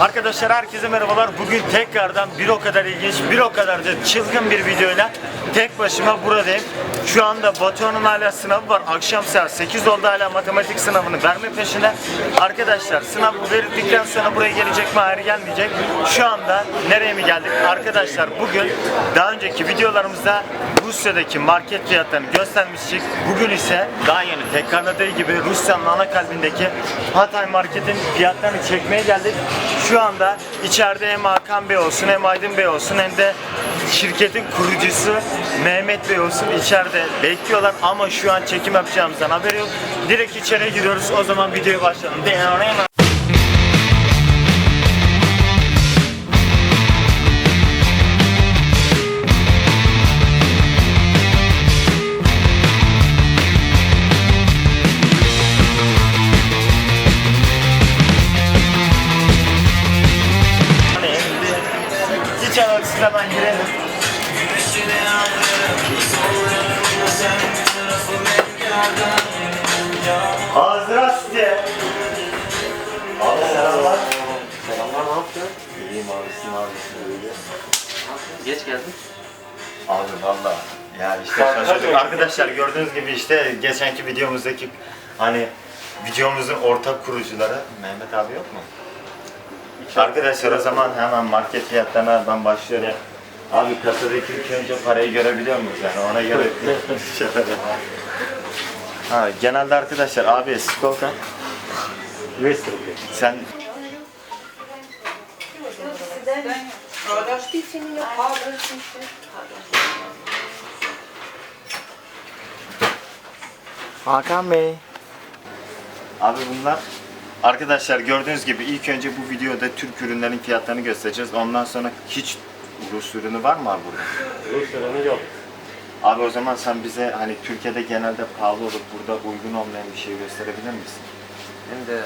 Arkadaşlar herkese merhabalar. Bugün tekrardan bir o kadar ilginç, bir o kadar da çılgın bir videoyla tek başıma buradayım. Şu anda Batuhan'ın hala sınavı var. Akşam saat 8 oldu hala matematik sınavını verme peşinde. Arkadaşlar sınav verildikten sonra buraya gelecek mi hayır gelmeyecek. Şu anda nereye mi geldik? Arkadaşlar bugün daha önceki videolarımızda Rusya'daki market fiyatlarını göstermiştik. Bugün ise daha yeni tekrarladığı gibi Rusya'nın ana kalbindeki Hatay marketin fiyatlarını çekmeye geldik. Şu anda içeride hem Hakan Bey olsun hem Aydın Bey olsun hem de şirketin kurucusu Mehmet Bey olsun içeride bekliyorlar ama şu an çekim yapacağımızdan haberi yok. Direkt içeriye giriyoruz. O zaman videoya başlayalım. Yaptın? İyiyim abi sizin abisiniz öyle. Geç geldin. Abi valla ya işte şaşırdık. Arkadaşlar gördüğünüz gibi işte geçenki videomuzdaki hani videomuzun ortak kurucuları Mehmet abi yok mu? Arkadaşlar o zaman hemen market fiyatlarına ben başlıyorum. Abi kasadaki ilk önce parayı görebiliyor muyuz yani ona göre şeyler. Ha, genelde arkadaşlar abi Skolka 200 Kardeş değil seninle, kardeş işte. Hakan Bey. Abi bunlar arkadaşlar gördüğünüz gibi ilk önce bu videoda Türk ürünlerin fiyatlarını göstereceğiz. Ondan sonra hiç Rus ürünü var mı abi burada? Rus ürünü yok. Abi o zaman sen bize hani Türkiye'de genelde pahalı olup burada uygun olmayan bir şey gösterebilir misin? Şimdi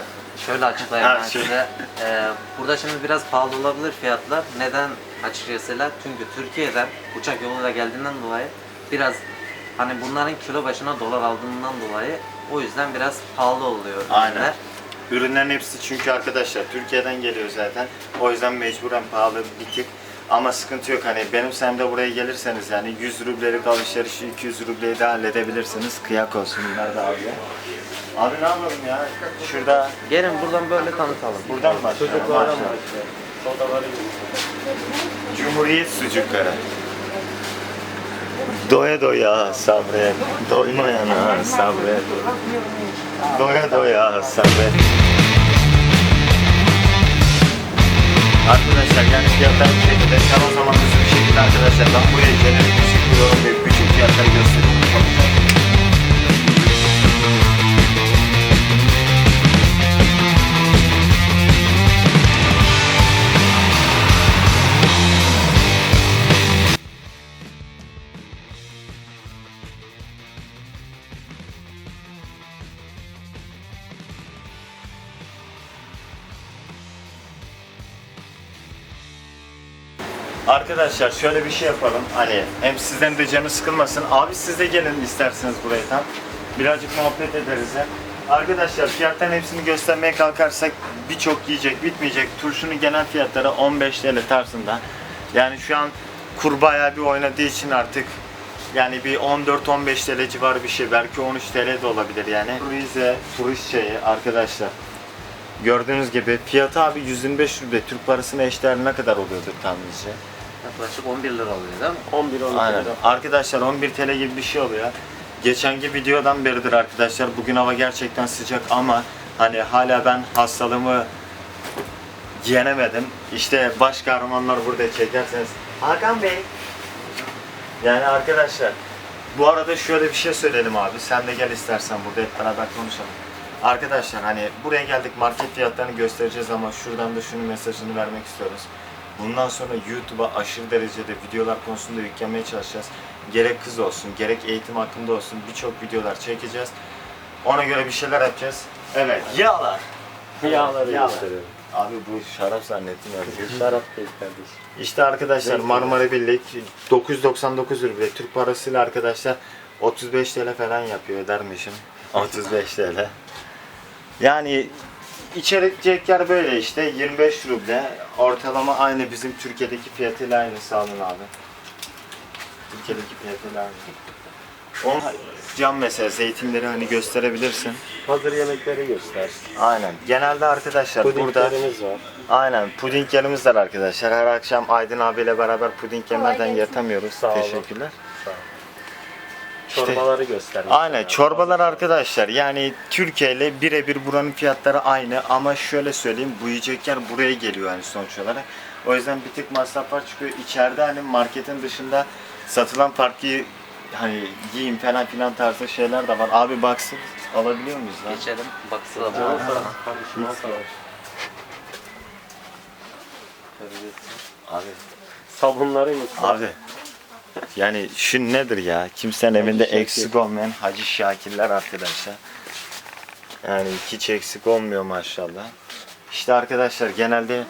şöyle açıklayayım ben şöyle. size. Ee, burada şimdi biraz pahalı olabilir fiyatlar. Neden açıkçası? Çünkü Türkiye'den uçak yoluyla geldiğinden dolayı biraz hani bunların kilo başına dolar aldığından dolayı o yüzden biraz pahalı oluyor Aynen. ürünler. Ürünlerin hepsi çünkü arkadaşlar Türkiye'den geliyor zaten. O yüzden mecburen pahalı bir tık. Ama sıkıntı yok hani benim sayemde buraya gelirseniz yani 100 rublelik alışverişi 200 rubleyi de halledebilirsiniz. Kıyak olsun bunlar da abi. Abi ne yapalım ya? Şurada Gelin buradan böyle tanıtalım. buradan mı başlayalım? Çocuklara Başlayalım. Cumhuriyet sucukları. Doya doya sabret, doymayana sabret. Doya doya sabret. Arkadaşlar yani fiyatlar bu şekilde. O zaman hızlı bir şekilde arkadaşlar ben buraya jenerik müzik kuruyorum ve bütün fiyatları gösteriyorum. Arkadaşlar şöyle bir şey yapalım. Hani hem sizden de canı sıkılmasın. Abi siz de gelin isterseniz buraya tam. Birazcık muhabbet ederiz hem. Arkadaşlar fiyatların hepsini göstermeye kalkarsak birçok yiyecek bitmeyecek. Turşunun genel fiyatları 15 TL tarzında. Yani şu an kur bayağı bir oynadığı için artık yani bir 14-15 TL civarı bir şey. Belki 13 TL de olabilir yani. Rize turist şeyi arkadaşlar. Gördüğünüz gibi fiyatı abi 125 ruble. Türk parasına eşdeğer ne kadar oluyordur tahminizce? Yaklaşık 11 lira oluyor değil mi? 11 12 Aynen. lira. Arkadaşlar 11 TL gibi bir şey oluyor. Geçenki videodan beridir arkadaşlar. Bugün hava gerçekten sıcak ama hani hala ben hastalığımı yenemedim. İşte baş kahramanlar burada çekerseniz. Hakan Bey. Yani arkadaşlar bu arada şöyle bir şey söyleyelim abi. Sen de gel istersen burada hep beraber konuşalım. Arkadaşlar hani buraya geldik market fiyatlarını göstereceğiz ama şuradan da şunun mesajını vermek istiyoruz. Bundan sonra YouTube'a aşırı derecede videolar konusunda yüklemeye çalışacağız. Gerek kız olsun, gerek eğitim hakkında olsun birçok videolar çekeceğiz. Ona göre bir şeyler yapacağız. Evet, yağlar. Yağları Yağlar. gösteriyorum. Abi bu şarap zannettim ya. Şarap değil kardeşim. İşte arkadaşlar Marmara Birlik 999 ruble Türk parasıyla arkadaşlar 35 TL falan yapıyor edermişim. 35 TL. Yani içerikler böyle işte 25 ruble. Ortalama aynı bizim Türkiye'deki fiyatıyla aynı sağlın abi. Türkiye'deki fiyatıyla aynı. On cam mesela zeytinleri hani gösterebilirsin. Hazır yemekleri göster. Aynen. Genelde arkadaşlar burada Pudinglerimiz var. aynen puding yerimiz var arkadaşlar. Her akşam Aydın abiyle beraber puding yemeden yatamıyoruz. Sağ olun. Teşekkürler. Çorbaları göster. Aynen çorbalar arkadaşlar yani Türkiye ile birebir buranın fiyatları aynı ama şöyle söyleyeyim bu yiyecekler buraya geliyor yani sonuç olarak. O yüzden bir tık masraflar çıkıyor. İçeride hani marketin dışında satılan farklı hani giyim falan filan tarzı şeyler de var. Abi baksın alabiliyor muyuz lan? Geçelim. Bana. sana. Kardeşim al. Abi Sabunları göster. Abi yani şu nedir ya? Kimsenin evinde Şakir. eksik olmayan Hacı Şakirler arkadaşlar. Yani hiç eksik olmuyor maşallah. İşte arkadaşlar genelde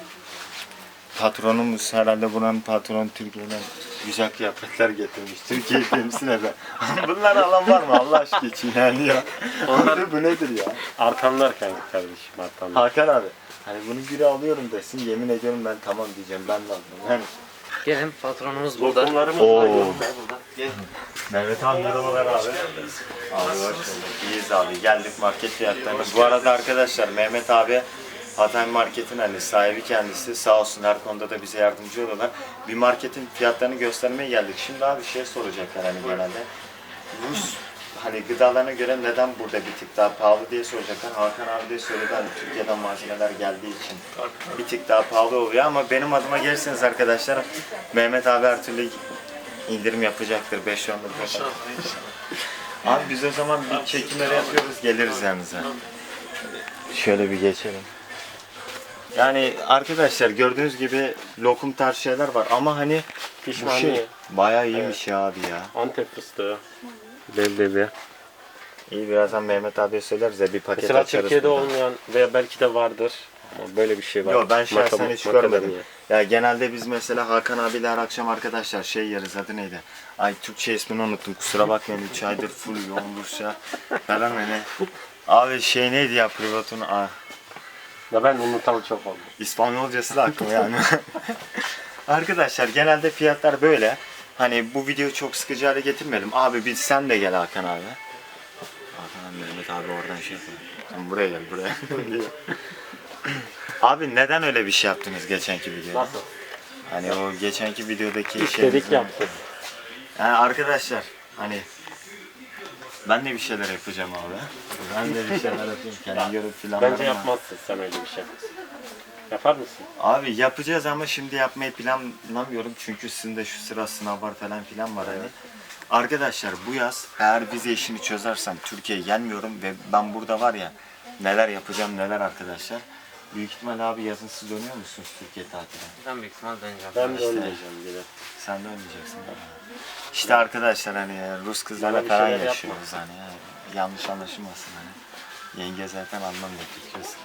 patronumuz herhalde buranın patronu Türkiye'den güzel kıyafetler getirmiş. Türkiye'yi temsil eden. Bunlar alan var mı Allah aşkına için yani ya? Onlar bu nedir ya? Artanlar kanka kardeşim artanlar. Hakan abi. Hani bunu biri alıyorum desin yemin ediyorum ben tamam diyeceğim ben de aldım. Yani Gelin patronumuz burada. Lokumlarımız Oo. var. Gel. Mehmet abi merhabalar abi. Abi hoş bulduk. İyiyiz abi. Geldik market fiyatlarına. Bu arada arkadaşlar Mehmet abi Hatay Market'in hani sahibi kendisi sağ olsun her konuda da bize yardımcı oluyorlar. Bir marketin fiyatlarını göstermeye geldik. Şimdi abi şey soracaklar hani genelde. Rus hani gıdalarına göre neden burada bir tık daha pahalı diye soracaklar. Hakan abi de söyledi hani Türkiye'den malzemeler geldiği için bir tık daha pahalı oluyor ama benim adıma gelirseniz arkadaşlar Mehmet abi her türlü indirim yapacaktır 5 10 lira. Abi biz o zaman bir çekimleri yapıyoruz geliriz yanınıza. Şöyle bir geçelim. Yani arkadaşlar gördüğünüz gibi lokum tarzı şeyler var ama hani bu şey bayağı iyiymiş ya abi ya. Antep fıstığı. Leblebi. İyi birazdan Mehmet abiye söyleriz ya bir paket Mesela açarız. Türkiye'de buradan. olmayan veya belki de vardır. Ama böyle bir şey var. Yok ben şahsen Makam- hiç makadamya. görmedim. Ya genelde biz mesela Hakan abiyle her akşam arkadaşlar şey yeriz adı neydi? Ay Türkçe ismini unuttum kusura bakmayın 3 aydır full yoğun Rusça falan hani. Abi şey neydi ya privatun ah, Ya ben unutalı çok oldu. İspanyolcası da aklıma yani. arkadaşlar genelde fiyatlar böyle. Hani bu videoyu çok sıkıcı hale getirmeyelim. Abi biz sen de gel Hakan abi. Hakan Mehmet abi oradan şey yapıyor. Sen buraya gel buraya. abi neden öyle bir şey yaptınız geçenki videoda? Nasıl? Hani o geçenki videodaki İstedik şeyimizin- yaptık. Yani arkadaşlar hani ben de bir şeyler yapacağım abi. Ben de bir şeyler yapayım. Kendim görüp planlarım Bence yapmazsın sen öyle bir şey. Yapar mısın? Abi yapacağız ama şimdi yapmayı planlamıyorum çünkü sizin de şu sıra sınav var falan filan var hani. Arkadaşlar bu yaz eğer vize işini çözersem Türkiye'ye gelmiyorum ve ben burada var ya neler yapacağım neler arkadaşlar. Büyük ihtimal abi yazın siz dönüyor musunuz Türkiye tatiline? Ben büyük ihtimal döneceğim. Ben de ölmeyeceğim bile. Sen de ölmeyeceksin. İşte arkadaşlar hani Rus kızlarla Bana bir falan şeyler yaşıyoruz hani yani. yanlış anlaşılmasın hani. Yenge zaten anlamıyor Türkçesi.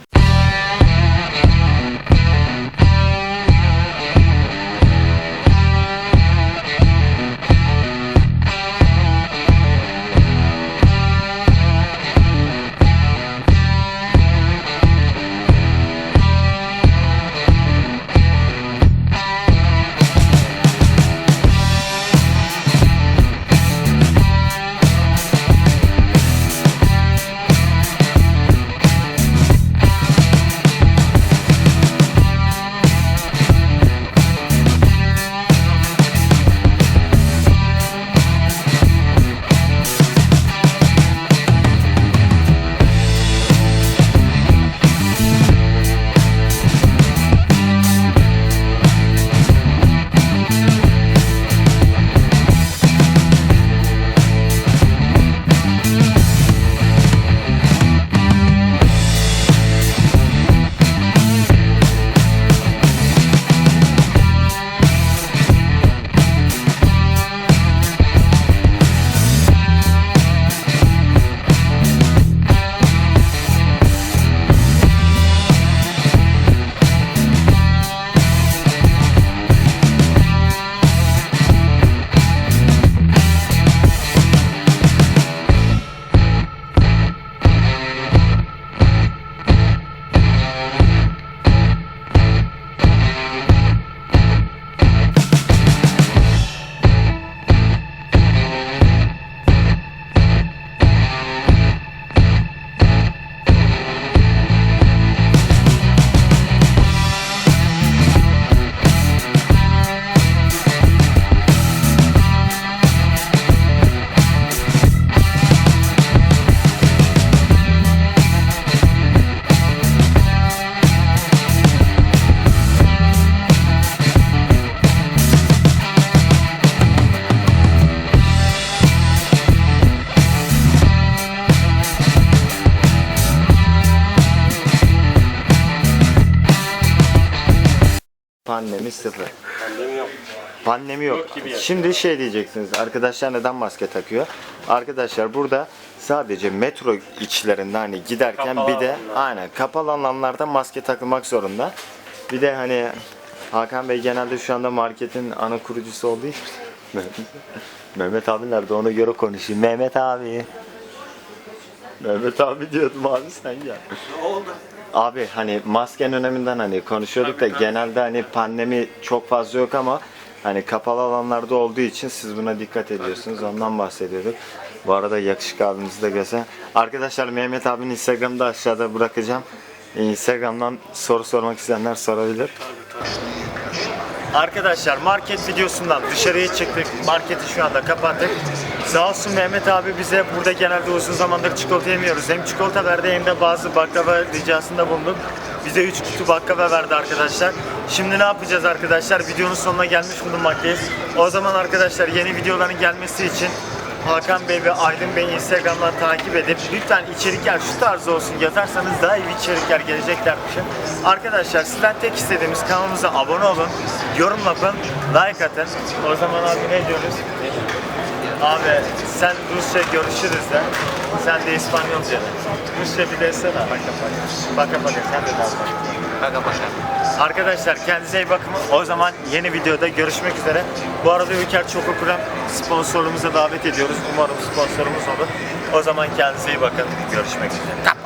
Pandemi sıfır. Pandemi yok. Pandemi yok. Yok gibi. Şimdi şey diyeceksiniz. Arkadaşlar neden maske takıyor? Arkadaşlar burada sadece metro içlerinde hani giderken Kapalı bir de alanlar. aynen kapalı alanlarda maske takılmak zorunda. Bir de hani Hakan Bey genelde şu anda marketin ana kurucusu olduğu için Mehmet abi nerede ona göre konuşayım. Mehmet abi. Mehmet abi diyordum abi sen gel. Abi hani maskenin öneminden hani konuşuyorduk da genelde hani pandemi çok fazla yok ama hani kapalı alanlarda olduğu için siz buna dikkat ediyorsunuz. Ondan bahsediyorduk. Bu arada yakışık abimizi de göster. Arkadaşlar Mehmet abinin Instagram'da aşağıda bırakacağım. Instagram'dan soru sormak isteyenler sorabilir. Arkadaşlar market videosundan dışarıya çıktık. Marketi şu anda kapattık. Sağ olsun Mehmet abi bize burada genelde uzun zamandır çikolata yemiyoruz. Hem çikolata verdi hem de bazı baklava ricasında bulunduk. Bize 3 kutu baklava verdi arkadaşlar. Şimdi ne yapacağız arkadaşlar? Videonun sonuna gelmiş bulunmaktayız. O zaman arkadaşlar yeni videoların gelmesi için Hakan Bey ve Aydın Bey Instagram'dan takip edip lütfen içerikler şu tarz olsun yazarsanız daha iyi içerikler geleceklermiş. Arkadaşlar sizden tek istediğimiz kanalımıza abone olun, yorum yapın, like atın. O zaman abi ne diyoruz? Abi sen Rusça görüşürüz de. Sen de İspanyolca. de. Rusça bir desene. Baka baka. Sen de daha bak. Baka baka. Arkadaşlar kendinize iyi bakın. O zaman yeni videoda görüşmek üzere. Bu arada Ülker Çokokrem sponsorumuza davet ediyoruz. Umarım sponsorumuz olur. O zaman kendinize iyi bakın. Görüşmek üzere.